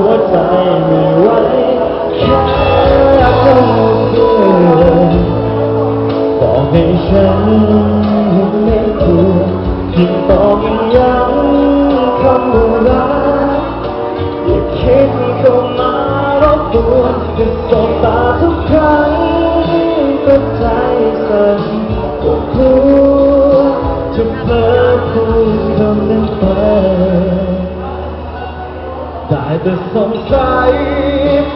ัวใจไม่ไหวแค่คนเดียวบอกให้ฉันไม่ควรยิ่งตอกย้ำคำว่ารักอย่าคิดเข้ามารบกวนจะสบตาทุกครั้ง ได้แต่สงสัย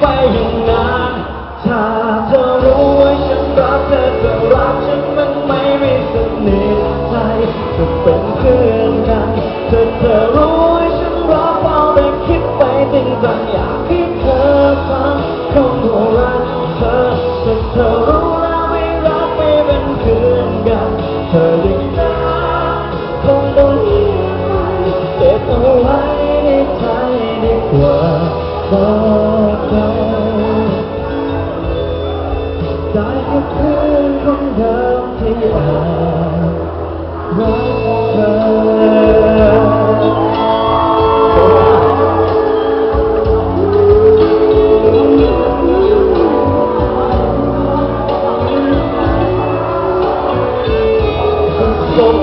ไปอย่างนานถ้าเธอรู้ว่าฉันรักเธอเธอรักฉันมันไม่ไม่สนิทใจจะเป็นเพื่อนกันเธอเธอรู้ว่าฉันรักเฝ้าแต่คิดไปจริงจังอยากให้เธอฟังคำว่ารักเธอแต่เธอ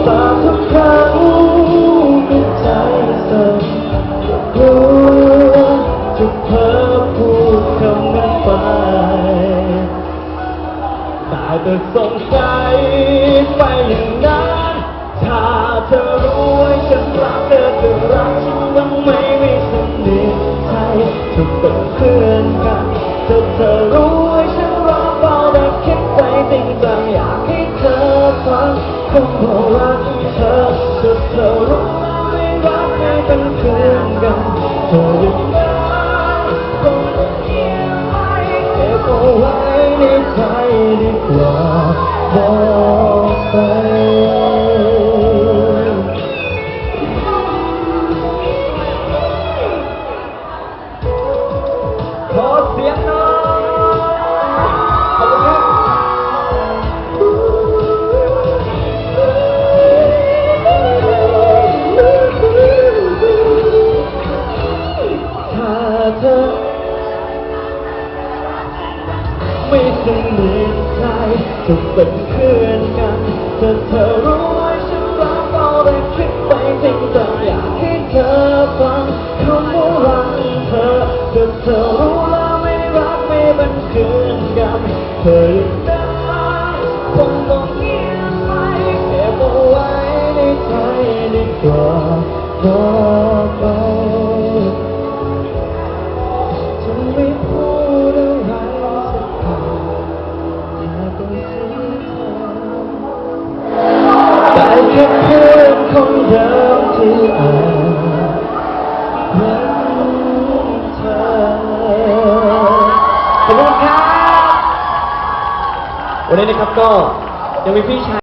สบตาทุกครั้งก็ใจสั่นกลัวจะเพ้อพูดคำนั้นไปได้แต่สงสัยไปอย่างนั้นถ้าเธอรู้ว่าฉันรักเธอเธอรักฉันบ้างไหมไม่สนิทใจจะเป็นเพื่อนกันเธอเธอรู้ว่าฉันรักเบาแต่คิดไปจริงจังอยากให้เธอฟัง คำว่ารักเธอเธอเธอรู้ว่าไม่รักไม่เป็นเพื่อนกันเธอยังรักคงเงียบไปเก็บเอาไว้ในใจดีกว่าบอกไปขอเสียง จะเป็นเพื่อนกันแต่เธอรู้ว่าฉันรักเอาแต่คิดไปจริงจังอยากให้เธอฟังคำว่ารักเธอแต่เธอรู้แล้วไม่รักไม่เป็นเพื่อนกันเธอยังได้คงต้องเงียบไปเก็บเอาไว้ในใจดีกว่าบอกไป วันนี้นะครับก็ยังมีพี่ชาย